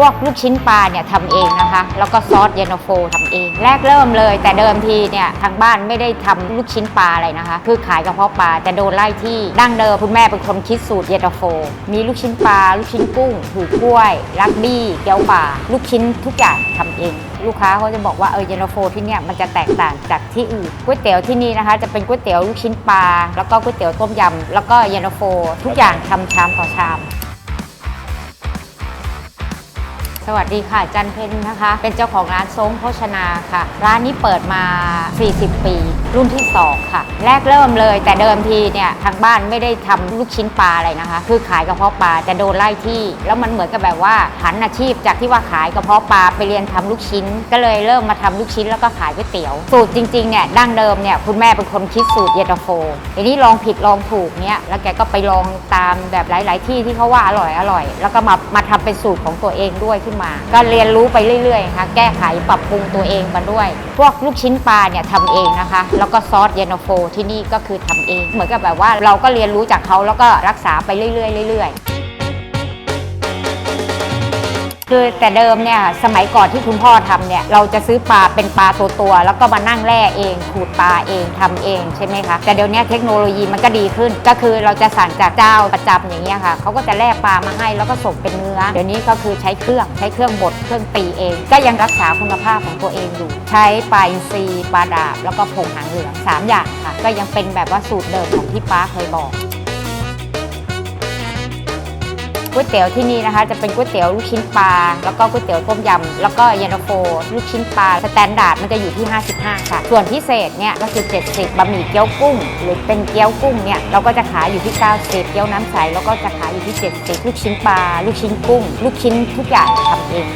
พวกลูกชิ้นปลาเนี่ยทำเองนะคะ แล้วก็ซอสเยนโฟทำเอง แรกเริ่มเลย แต่เดิมทีเนี่ยทางบ้านไม่ได้ทำลูกชิ้นปลาอะไรนะคะ คือขายกระเพาะปลาแต่โดนไล่ที่ดั้งเดิมคุณแม่เป็นคนคิดสูตรเยนโฟ มีลูกชิ้นปลา ลูกชิ้นกุ้งหูกล้วยลักบี้เกี๊ยวปลาลูกชิ้นทุกอย่างทำเอง ลูกค้าเขาจะบอกว่าเออเยนโฟที่เนี่ยมันจะแตกต่างจากที่อื่นก๋วยเตี๋ยวที่นี่นะคะ จะเป็นก๋วยเตี๋ยวลูกชิ้นปลาแล้วก็ก๋วยเตี๋ยวต้มยำแล้วก็เยนโฟ ทุกอย่างทำชามต่อชาม สวัสดีค่ะ จันเพนนะคะ เป็นเจ้าของร้านทรงโภชนาค่ะ ร้านนี้เปิดมา 40 ปี รุ่นที่ 2 ค่ะ แรกเริ่มเลย แต่เดิมทีเนี่ยทางบ้านไม่ได้ทำลูกชิ้นปลาอะไรนะคะ คือขายกระเพาะปลาแต่โดนไล่ที่ แล้วมันเหมือนกับแบบว่าหันอาชีพจากที่ว่าขายกระเพาะปลาไปเรียนทำลูกชิ้น ก็เลยเริ่มมาทำลูกชิ้นแล้วก็ขายก๋วยเตี๋ยว สูตรจริงๆเนี่ยดั้งเดิมเนี่ยคุณแม่เป็นคนคิดสูตรเย็นตาโฟทีนี้ลองผิดลองถูกเนี่ยแล้วแกก็ไปลองตามแบบหลาย ๆ ที่ที่เขาว่าอร่อยอร่อย แล้วก็มามาทำเป็นสูตรของตัวเองด้วยขึ้นมา ก็เรียนรู้ไปเรื่อยๆค่ะแก้ไขปรับปรุงตัวเองมาด้วย พวกลูกชิ้นปลาเนี่ยทำเองนะคะ แล้วก็ซอสเยนโฟที่นี่ก็คือทำเอง เหมือนกับแบบว่าเราก็เรียนรู้จากเขาแล้วก็รักษาไปเรื่อยๆเรื่อยๆ คือแต่เดิมเนี่ยสมัยก่อนที่คุณพ่อทำเนี่ยเราจะซื้อปลาเป็นปลาตัวตัวแล้วก็มานั่งแล่เองขูดปลาเองทำเองใช่ไหมคะแต่เดี๋ยวนี้เทคโนโลยีมันก็ดีขึ้น ก็คือเราจะสั่งจากเจ้าประจำอย่างเงี้ยค่ะเขาก็จะแล่ปลามาให้แล้วก็ส่งเป็นเนื้อ เดี๋ยวนี้ก็คือใช้เครื่องใช้เครื่องบดเครื่องตีเอง ก็ยังรักษาคุณภาพของตัวเองอยู่ ใช้ปลาอินทรีย์ปลาดาบ แล้วก็ผงหางเหลืองสามอย่างค่ะก็ยังเป็นแบบว่าสูตรเดิมของที่ป้าเคยบอก ก๋วยเตี๋ยวที่นี่นะคะ จะเป็นก๋วยเตี๋ยวลูกชิ้นปลา แล้วก็ก๋วยเตี๋ยวต้มยำ แล้วก็เย็นตาโฟ ลูกชิ้นปลา สแตนดาร์ดมันจะอยู่ที่ 55 ค่ะ ส่วนพิเศษเนี่ยก็คือ 70 บะหมี่เกี๊ยวกุ้ง หรือเป็นเกี๊ยวกุ้งเนี่ยเราก็จะขายอยู่ที่ 90 เกี๊ยวน้ำใส แล้วก็จะขายอยู่ที่ 70 ลูกชิ้นปลา ลูกชิ้นกุ้ง ลูกชิ้นทุกอย่างทำเอง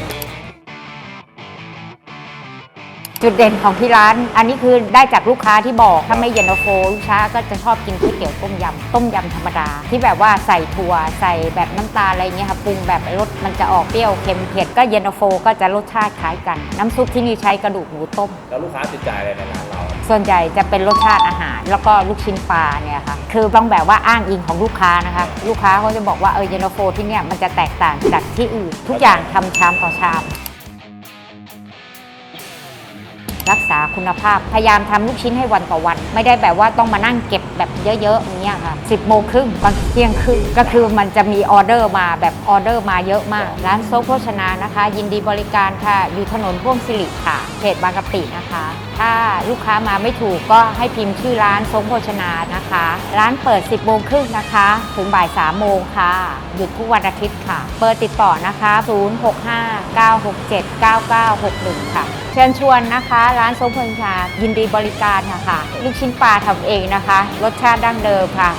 จุดเด่นของที่ร้าน อันนี้คือได้จากลูกค้าที่บอก ถ้าไม่เย็นตาโฟลูกค้าก็จะชอบกินก๋วยเตี๋ยวต้มยำ ต้มยำธรรมดา ที่แบบว่าใส่ถั่วใส่แบบน้ำตาลอะไรเงี้ยค่ะปรุงแบบรสมันจะออกเปรี้ยวเค็มเผ็ดก็เย็นตาโฟก็จะรสชาติคล้ายกัน น้ำซุปที่นี่ใช้กระดูกหมูต้ม แล้วลูกค้าติดใจอะไรในร้านเรา ส่วนใหญ่จะเป็นรสชาติอาหาร แล้วก็ลูกชิ้นปลาเนี่ยค่ะ คือต้องแบบว่าอ้างอิงของลูกค้านะคะ ลูกค้าเขาจะบอกว่าเออเย็นตาโฟที่เนี่ยมันจะแตกต่างจากที่อื่น ทุกอย่างทำชามต่อชาม รักษาคุณภาพ พยายามทำลูกชิ้นให้วันต่อวัน ไม่ได้แบบว่าต้องมานั่งเก็บแบบเยอะๆอย่างเงี้ยค่ะ10โมงครึ่งบางทีเที่ยงครึ่งก็คือมันจะมีออเดอร์มาแบบออเดอร์มาเยอะมาก ร้านโซโภชนานะคะ ยินดีบริการค่ะ อยู่ถนนพ่วงสิริค่ะเขตบางกะปินะคะ ถ้าลูกค้ามาไม่ถูกก็ให้พิมพ์ชื่อร้านทรงโภชนานะคะ ร้านเปิด 10โมงครึ่งนะคะ ถึงบ่าย3โมงค่ะ หยุดทุกวันอาทิตย์ค่ะ เบอร์ติดต่อนะคะ 0659679961 ค่ะ ชิญชวนนะคะ ร้านทรงโภชนายินดีบริการค่ะค่ะ ลูกชิ้นปลาทำเองนะคะ รสชาติดั้งเดิมค่ะ